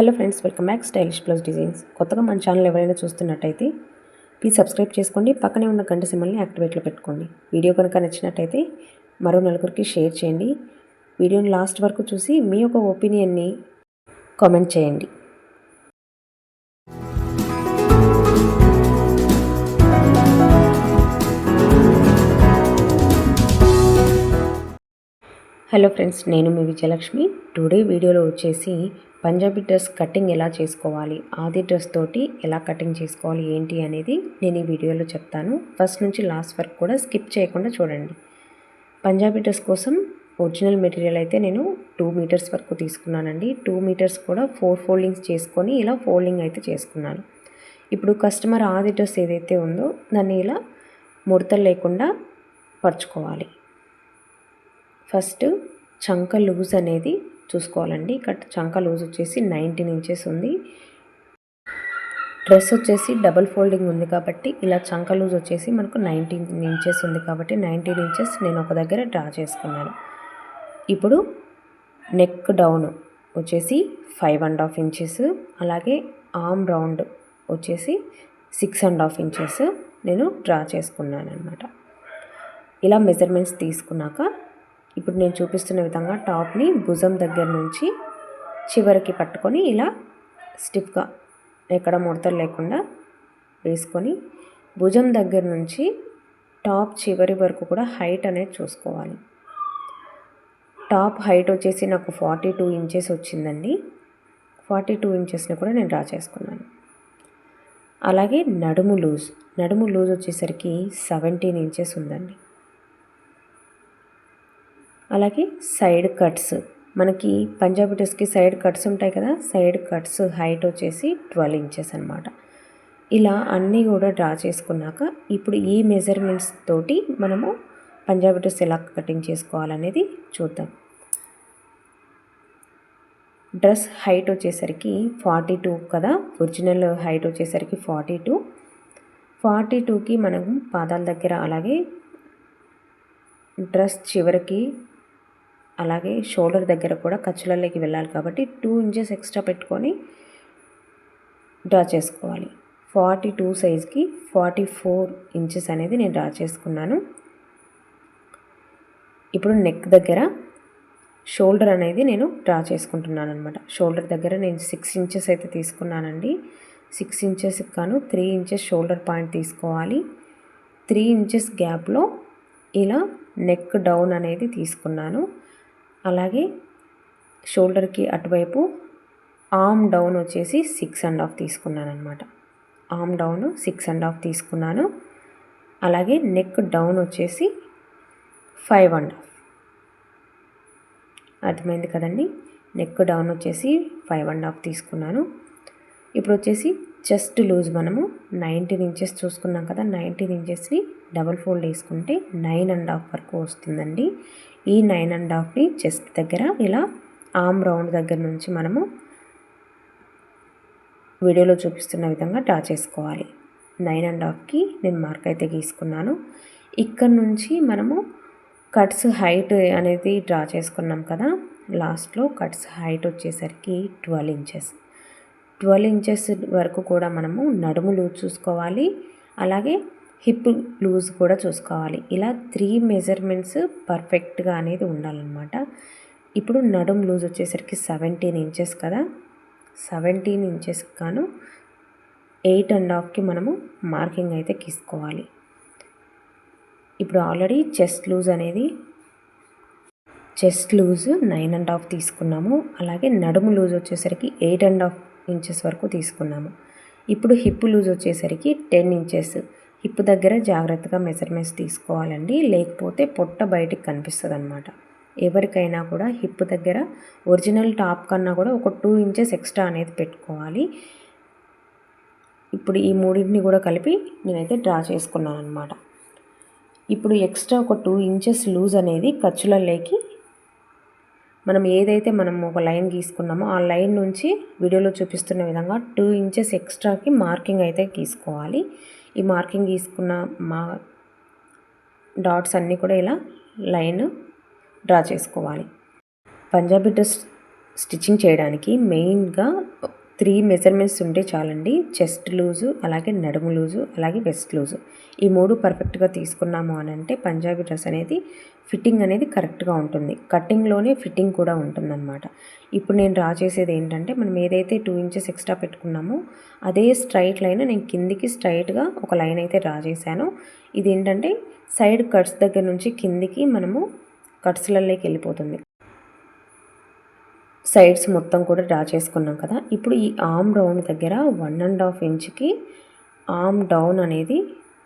Hello friends welcome back stylish plus designs. కొత్తగా మన channel ఎవరైనా చూస్తున్నట్టయితే ప్లీజ్ సబ్స్క్రైబ్ చేసుకోండి పక్కనే ఉన్న గంట సిమ్మల్ని యాక్టివేట్లో పెట్టుకోండి. వీడియో కనుక నచ్చినట్టయితే మరో నలుగురికి షేర్ చేయండి. వీడియోని లాస్ట్ వరకు చూసి మీ యొక్క ఒపీనియన్ని కామెంట్ చేయండి. హలో ఫ్రెండ్స్ నేను మీ విజయలక్ష్మి. టుడే వీడియోలో వచ్చేసి పంజాబీ డ్రెస్ కటింగ్ ఎలా చేసుకోవాలి? ఆది డ్రెస్ తోటి ఎలా కటింగ్ చేసుకోవాలి? ఏంటి అనేది నేను ఈ వీడియోలో చెప్తాను. ఫస్ట్ నుంచి లాస్ట్ వరకు కూడా స్కిప్ చేయకుండా చూడండి. పంజాబీ డ్రెస్ కోసం ఒరిజినల్ మెటీరియల్ అయితే నేను టూ మీటర్స్ వరకు తీసుకున్నానండి. టూ మీటర్స్ కూడా ఫోర్ ఫోల్డింగ్స్ చేసుకొని ఇలా ఫోల్డింగ్ అయితే చేసుకున్నాను. ఇప్పుడు కస్టమర్ ఆది డ్రెస్ ఏదైతే ఉందో దాన్ని ఇలా ముడతలు లేకుండా పరుచుకోవాలి. ఫస్ట్ చంక లూజ్ అనేది చూసుకోవాలండి. ఇక్కడ చంక లూజ్ వచ్చేసి నైన్టీన్ ఇంచెస్ ఉంది. డ్రెస్ వచ్చేసి డబల్ ఫోల్డింగ్ ఉంది కాబట్టి ఇలా చంక లూజ్ వచ్చేసి మనకు నైన్టీన్ ఇంచెస్ ఉంది కాబట్టి నైన్టీన్ ఇంచెస్ నేను ఒక దగ్గర డ్రా చేసుకున్నాను. ఇప్పుడు నెక్ డౌన్ వచ్చేసి ఫైవ్ అండ్ హాఫ్ ఇంచెస్ అలాగే ఆర్మ్ రౌండ్ వచ్చేసి సిక్స్ అండ్ హాఫ్ ఇంచెస్ నేను డ్రా చేసుకున్నాను అనమాట ఇలా మెజర్మెంట్స్ తీసుకున్నాక ఇప్పుడు నేను చూపిస్తున్న విధంగా టాప్ని భుజం దగ్గర నుంచి చివరికి పట్టుకొని ఇలా స్టిఫ్గా ఎక్కడ ముడతలు లేకుండా వేసుకొని భుజం దగ్గర నుంచి టాప్ చివరి వరకు కూడా హైట్ అనేది చూసుకోవాలి. టాప్ హైట్ వచ్చేసి నాకు ఫార్టీ టూ ఇంచెస్ వచ్చిందండి. ఫార్టీ టూ ఇంచెస్ని కూడా నేను డ్రా చేసుకున్నాను. అలాగే నడుము లూజ్ నడుము లూజ్ వచ్చేసరికి సెవెంటీన్ ఇంచెస్ ఉందండి. అలాగే సైడ్ కట్స్. మనకి పంజాబీ డ్రెస్కి సైడ్ కట్స్ ఉంటాయి కదా సైడ్ కట్స్ హైట్ వచ్చేసి ట్వెల్వ్ ఇంచెస్ అనమాట ఇలా అన్నీ కూడా డ్రా చేసుకున్నాక ఇప్పుడు ఈ మెజర్మెంట్స్ తోటి మనము పంజాబీ డ్రెస్ ఎలా కటింగ్ చేసుకోవాలనేది చూద్దాం. డ్రెస్ హైట్ వచ్చేసరికి ఫార్టీ టూ కదా ఒరిజినల్ హైట్ వచ్చేసరికి ఫార్టీ టూ. ఫార్టీ టూకి మనం పాదాల దగ్గర అలాగే డ్రెస్ చివరికి అలాగే షోల్డర్ దగ్గర కూడా ఖర్చులలోకి వెళ్ళాలి కాబట్టి టూ ఇంచెస్ ఎక్స్ట్రా పెట్టుకొని డ్రా చేసుకోవాలి. ఫార్టీ టూ సైజ్కి ఫార్టీ ఫోర్ ఇంచెస్ అనేది నేను డ్రా చేసుకున్నాను. ఇప్పుడు నెక్ దగ్గర షోల్డర్ అనేది నేను డ్రా చేసుకుంటున్నాను అనమాట షోల్డర్ దగ్గర నేను సిక్స్ ఇంచెస్ అయితే తీసుకున్నానండి. సిక్స్ ఇంచెస్ కాను త్రీ ఇంచెస్ షోల్డర్ పాయింట్ తీసుకోవాలి. త్రీ ఇంచెస్ గ్యాప్లో ఇలా నెక్ డౌన్ అనేది తీసుకున్నాను. అలాగే షోల్డర్కి అటువైపు ఆమ్ డౌన్ వచ్చేసి సిక్స్ అండ్ హాఫ్ తీసుకున్నాను అనమాట arm down six and half తీసుకున్నాను. అలాగే నెక్ డౌన్ వచ్చేసి ఫైవ్ అండ్ హాఫ్. అర్థమైంది కదండి? నెక్ డౌన్ వచ్చేసి ఫైవ్ అండ్ హాఫ్ తీసుకున్నాను. ఇప్పుడు వచ్చేసి చెస్ట్ లూజ్ మనము నైన్టీన్ ఇంచెస్ చూసుకున్నాం కదా నైన్టీన్ ఇంచెస్ని డబల్ ఫోల్డ్ వేసుకుంటే నైన్ అండ్ హాఫ్ వరకు వస్తుందండి. ఈ నైన్ అండ్ హాఫ్ని చెస్ట్ దగ్గర ఇలా ఆమ్ రౌండ్ దగ్గర నుంచి మనము వీడియోలో చూపిస్తున్న విధంగా డ్రా చేసుకోవాలి. నైన్ అండ్ హాఫ్కి నేను మార్క్ అయితే గీసుకున్నాను. ఇక్కడ నుంచి మనము కట్స్ హైట్ అనేది డ్రా చేసుకున్నాం కదా. లాస్ట్లో కట్స్ హైట్ వచ్చేసరికి ట్వెల్వ్ ఇంచెస్. ట్వెల్వ్ ఇంచెస్ వరకు కూడా మనము నడుములు చూసుకోవాలి. అలాగే హిప్ లూజ్ కూడా చూసుకోవాలి. ఇలా త్రీ మెజర్మెంట్స్ పర్ఫెక్ట్గా అనేది ఉండాలన్నమాట. ఇప్పుడు నడుము లూజ్ వచ్చేసరికి సెవెంటీన్ ఇంచెస్ కదా. సెవెంటీన్ ఇంచెస్ కాను ఎయిట్ అండ్ హాఫ్కి మనము మార్కింగ్ అయితే గీసుకోవాలి ఇప్పుడు ఆల్రెడీ చెస్ట్ లూజ్ అనేది chest loose nine and half తీసుకున్నాము. అలాగే నడుము లూజ్ వచ్చేసరికి ఎయిట్ అండ్ హాఫ్ ఇంచెస్ వరకు తీసుకున్నాము. ఇప్పుడు హిప్ లూజ్ వచ్చేసరికి టెన్ ఇంచెస్. హిప్ దగ్గర జాగ్రత్తగా మెజర్మెంట్స్ తీసుకోవాలండి. లేకపోతే పొట్ట బయటికి కనిపిస్తుంది అనమాట ఎవరికైనా కూడా హిప్ దగ్గర ఒరిజినల్ టాప్ కన్నా కూడా ఒక టూ ఇంచెస్ ఎక్స్ట్రా అనేది పెట్టుకోవాలి. ఇప్పుడు ఈ మూడింటిని కూడా కలిపి నేనైతే డ్రా చేసుకున్నాను అనమాట ఇప్పుడు ఎక్స్ట్రా ఒక టూ ఇంచెస్ లూజ్ అనేది ఖర్చులలోకి మనం ఏదైతే మనం ఒక లైన్ గీసుకున్నామో ఆ లైన్ నుంచి వీడియోలో చూపిస్తున్న విధంగా టూ ఇంచెస్ ఎక్స్ట్రాకి మార్కింగ్ అయితే గీసుకోవాలి. ఈ మార్కింగ్ గీసుకున్న మా డాట్స్ అన్నీ కూడా ఇలా లైన్ డ్రా చేసుకోవాలి. పంజాబీ డ్రెస్ స్టిచ్చింగ్ చేయడానికి మెయిన్గా త్రీ మెజర్మెంట్స్ ఉంటే చాలండి. చెస్ట్ లూజు అలాగే నడుము లూజు అలాగే వెస్ట్ లూజు. ఈ మూడు పర్ఫెక్ట్గా తీసుకున్నాము అని అంటే పంజాబీ డ్రెస్ అనేది ఫిట్టింగ్ అనేది కరెక్ట్గా ఉంటుంది. కటింగ్లోనే ఫిట్టింగ్ కూడా ఉంటుందన్నమాట. ఇప్పుడు నేను డ్రా చేసేది ఏంటంటే మనం ఏదైతే టూ ఇంచెస్ ఎక్స్ట్రా పెట్టుకున్నామో అదే స్ట్రైట్ లైన్ నేను కిందికి స్ట్రైట్గా ఒక లైన్ అయితే డ్రా చేశాను ఇది ఏంటంటే సైడ్ కట్స్ దగ్గర నుంచి కిందికి మనము కట్స్లలోకి వెళ్ళిపోతుంది. సైడ్స్ మొత్తం కూడా డ్రా చేసుకున్నాం కదా. ఇప్పుడు ఈ ఆమ్ రౌండ్ దగ్గర వన్ అండ్ హాఫ్ ఇంచ్కి ఆమ్ డౌన్ అనేది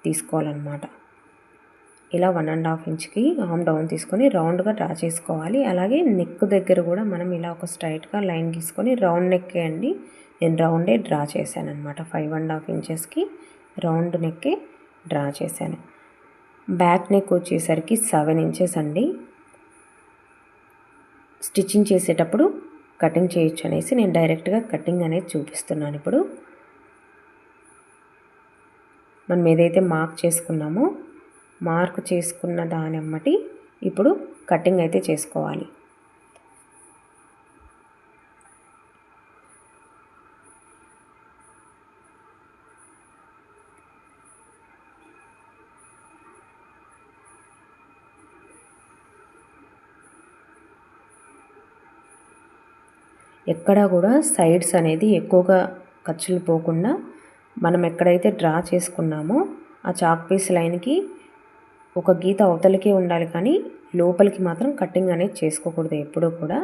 తీసుకోవాలన్నమాట. ఇలా వన్ అండ్ హాఫ్ ఇంచ్కి ఆమ్ డౌన్ తీసుకొని రౌండ్గా డ్రా చేసుకోవాలి. అలాగే నెక్ దగ్గర కూడా మనం ఇలా ఒక స్ట్రైట్గా లైన్ గీసుకొని రౌండ్ నెక్కే అండి. నేను రౌండే డ్రా చేశాను అనమాట ఫైవ్ అండ్ హాఫ్ ఇంచెస్కి రౌండ్ నెక్కే డ్రా చేశాను. బ్యాక్ నెక్ వచ్చేసరికి సెవెన్ ఇంచెస్ అండి. స్టిచ్చింగ్ చేసేటప్పుడు కటింగ్ చేయొచ్చు అనేసి నేను డైరెక్ట్గా కటింగ్ అనేది చూపిస్తున్నాను ఇప్పుడు. మనం ఏదైతే మార్క్ చేసుకున్నామో మార్క్ చేసుకున్న దాని అమ్మటి ఇప్పుడు కటింగ్ అయితే చేసుకోవాలి. ఎక్కడా కూడా సైడ్స్ అనేది ఎక్కువగా ఖర్చులు పోకుండా మనం ఎక్కడైతే డ్రా చేసుకున్నామో ఆ చాక్ పీస్ లైన్కి ఒక గీత అవతలకే ఉండాలి కానీ లోపలికి మాత్రం కటింగ్ అనేది చేసుకోకూడదు ఎప్పుడూ కూడా.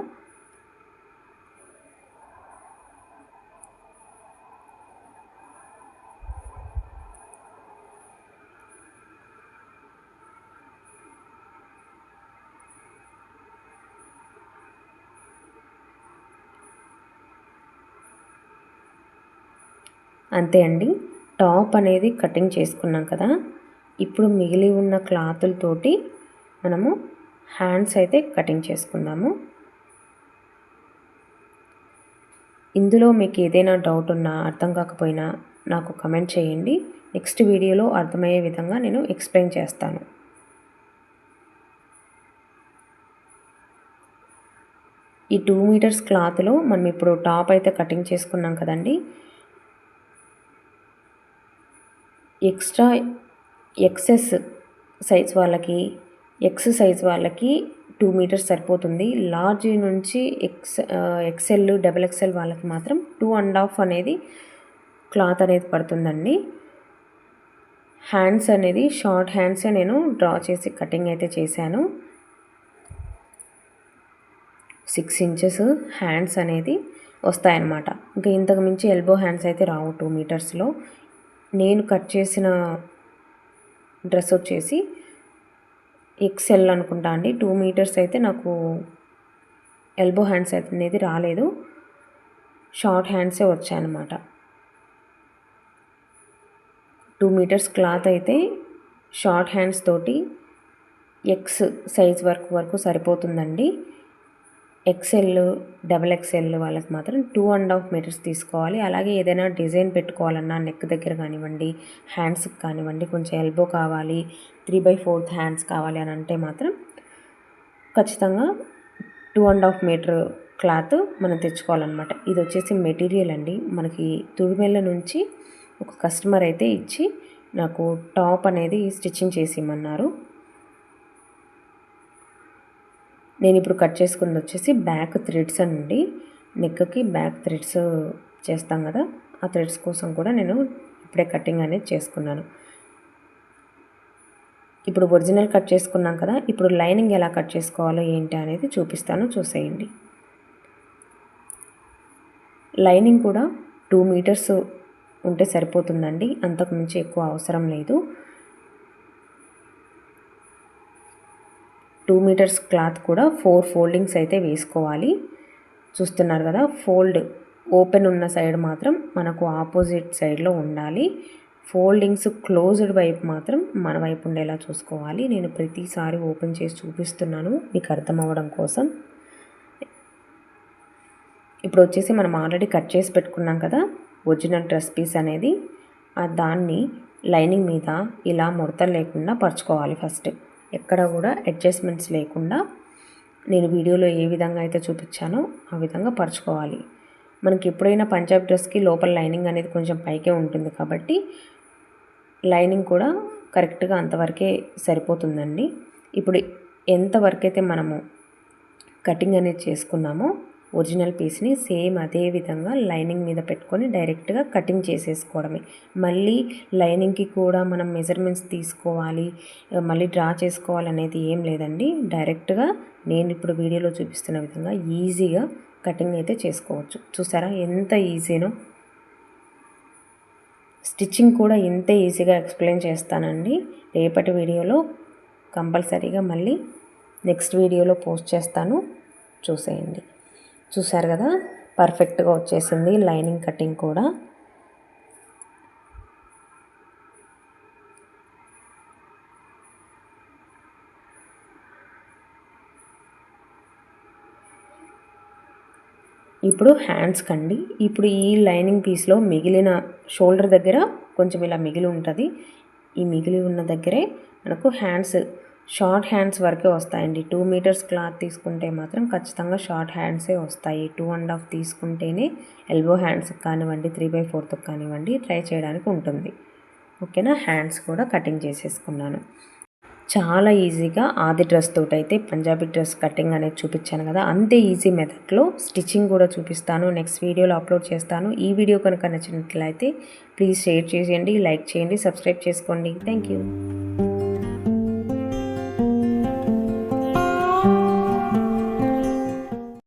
అంతే అండి. టాప్ అనేది కటింగ్ చేసుకున్నాం కదా. ఇప్పుడు మిగిలి ఉన్న క్లాతులతోటి మనము హ్యాండ్స్ అయితే కటింగ్ చేసుకుందాము. ఇందులో మీకు ఏదైనా డౌట్ ఉన్నా అర్థం కాకపోయినా నాకు కమెంట్ చేయండి. నెక్స్ట్ వీడియోలో అర్థమయ్యే విధంగా నేను ఎక్స్ప్లెయిన్ చేస్తాను. ఈ టూ మీటర్స్ క్లాత్లో మనం ఇప్పుడు టాప్ అయితే కటింగ్ చేసుకున్నాం కదండి. ఎక్స్ట్రా ఎక్సెస్ సైజ్ వాళ్ళకి ఎక్స్ సైజ్ వాళ్ళకి టూ మీటర్స్ సరిపోతుంది. లార్జ్ నుంచి ఎక్స్ ఎక్సెల్ డబల్ ఎక్సెల్ వాళ్ళకి మాత్రం టూ అండ్ హాఫ్ అనేది క్లాత్ అనేది పడుతుందండి. హ్యాండ్స్ అనేది షార్ట్ హ్యాండ్సే నేను డ్రా చేసి కటింగ్ అయితే చేశాను. సిక్స్ ఇంచెస్ హ్యాండ్స్ అనేది వస్తాయన్నమాట. ఇంకా ఇంతకు మించి ఎల్బో హ్యాండ్స్ అయితే రావు టూ మీటర్స్లో. నేను కట్ చేసిన డ్రెస్ వచ్చేసి ఎక్సెల్ అనుకుంటా అండి. టూ మీటర్స్ అయితే నాకు ఎల్బో హ్యాండ్స్ అనేది రాలేదు. షార్ట్ హ్యాండ్సే వచ్చాయన్నమాట. టూ మీటర్స్ క్లాత్ అయితే షార్ట్ హ్యాండ్స్ తోటి ఎక్స్ సైజ్ వర్క్ వరకు సరిపోతుందండి. ఎక్సెల్ డబల్ ఎక్సెల్ వాళ్ళకి మాత్రం టూ అండ్ హాఫ్ మీటర్స్ తీసుకోవాలి. అలాగే ఏదైనా డిజైన్ పెట్టుకోవాలన్నా నెక్ దగ్గర కానివ్వండి హ్యాండ్స్కి కానివ్వండి కొంచెం ఎల్బో కావాలి త్రీ బై ఫోర్త్ హ్యాండ్స్ కావాలి అని అంటే మాత్రం ఖచ్చితంగా two and half metre cloth మనం తెచ్చుకోవాలన్నమాట. ఇది వచ్చేసి మెటీరియల్ అండి. మనకి తుడిమెల్ల నుంచి ఒక కస్టమర్ అయితే ఇచ్చి నాకు టాప్ అనేది స్టిచ్చింగ్ చేసి ఇమ్మన్నారు. నేను ఇప్పుడు కట్ చేసుకుంది వచ్చేసి బ్యాక్ థ్రెడ్స్ అండి. నెక్కి బ్యాక్ థ్రెడ్స్ చేస్తాం కదా ఆ థ్రెడ్స్ కోసం కూడా నేను ఇప్పుడే కటింగ్ అనేది చేసుకున్నాను. ఇప్పుడు ఒరిజినల్ కట్ చేసుకున్నాం కదా ఇప్పుడు లైనింగ్ ఎలా కట్ చేసుకోవాలో ఏంటి అనేది చూపిస్తాను చూసేయండి. లైనింగ్ కూడా టూ మీటర్స్ ఉంటే సరిపోతుందండి అంతకు మించి ఎక్కువ అవసరం లేదు. టూ మీటర్స్ క్లాత్ కూడా ఫోర్ ఫోల్డింగ్స్ అయితే వేసుకోవాలి. చూస్తున్నారు కదా ఫోల్డ్ ఓపెన్ ఉన్న సైడ్ మాత్రం మనకు ఆపోజిట్ సైడ్లో ఉండాలి. ఫోల్డింగ్స్ క్లోజ్డ్ వైపు మాత్రం మన వైపు ఉండేలా చూసుకోవాలి. నేను ప్రతిసారి ఓపెన్ చేసి చూపిస్తున్నాను మీకు అర్థం అవ్వడం కోసం. ఇప్పుడు వచ్చేసి మనం ఆల్రెడీ కట్ చేసి పెట్టుకున్నాం కదా ఒరిజినల్ డ్రెస్ పీస్ అనేది. దాన్ని లైనింగ్ మీద ఇలా ముడత లేకుండా పరుచుకోవాలి ఫస్ట్. ఎక్కడ కూడా అడ్జస్ట్మెంట్స్ లేకుండా నేను వీడియోలో ఏ విధంగా అయితే చూపించానో ఆ విధంగా పరుచుకోవాలి. మనకి ఎప్పుడైనా పంజాబ్ డ్రెస్కి లోపల లైనింగ్ అనేది కొంచెం పైకే ఉంటుంది కాబట్టి లైనింగ్ కూడా కరెక్ట్గా అంతవరకే సరిపోతుందండి. ఇప్పుడు ఎంతవరకైతే మనము కటింగ్ అనేది చేసుకున్నామో ఒరిజినల్ పీస్ని సేమ్ అదే విధంగా లైనింగ్ మీద పెట్టుకొని డైరెక్ట్గా కటింగ్ చేసేసుకోవడమే. మళ్ళీ లైనింగ్కి కూడా మనం మెజర్మెంట్స్ తీసుకోవాలి మళ్ళీ డ్రా చేసుకోవాలనేది ఏం లేదండి. డైరెక్ట్గా నేను ఇప్పుడు వీడియోలో చూపిస్తున్న విధంగా ఈజీగా కటింగ్ అయితే చేసుకోవచ్చు. చూసారా ఎంత ఈజీనో? స్టిచ్చింగ్ కూడా ఇంత ఈజీగా ఎక్స్ప్లెయిన్ చేస్తానండి. రేపటి వీడియోలో కంపల్సరీగా మళ్ళీ నెక్స్ట్ వీడియోలో పోస్ట్ చేస్తాను. చూసేయండి. చూసారు కదా? పర్ఫెక్ట్గా వచ్చేసింది లైనింగ్ కటింగ్ కూడా. ఇప్పుడు హ్యాండ్స్ కండి. ఇప్పుడు ఈ లైనింగ్ పీస్లో మిగిలిన షోల్డర్ దగ్గర కొంచెం ఇలా మిగిలి ఉంటుంది. ఈ మిగిలి ఉన్న దగ్గరే మనకు హ్యాండ్స్ షార్ట్ హ్యాండ్స్ వరకే వస్తాయండి. టూ మీటర్స్ క్లాత్ తీసుకుంటే మాత్రం ఖచ్చితంగా షార్ట్ హ్యాండ్సే వస్తాయి. టూ అండ్ హాఫ్ తీసుకుంటేనే ఎల్బో హ్యాండ్స్కి కానివ్వండి త్రీ బై ఫోర్త్కి కానివ్వండి ట్రై చేయడానికి ఉంటుంది. ఓకేనా? హ్యాండ్స్ కూడా కటింగ్ చేసేసుకున్నాను. చాలా ఈజీగా ఆది డ్రెస్ తోటి అయితే పంజాబీ డ్రెస్ కటింగ్ అనేది చూపించాను కదా. అంతే ఈజీ మెథడ్లో స్టిచ్చింగ్ కూడా చూపిస్తాను. నెక్స్ట్ వీడియోలో అప్లోడ్ చేస్తాను. ఈ వీడియో కనుక నచ్చినట్లయితే ప్లీజ్ షేర్ చేయండి లైక్ చేయండి సబ్స్క్రైబ్ చేసుకోండి. Thank you.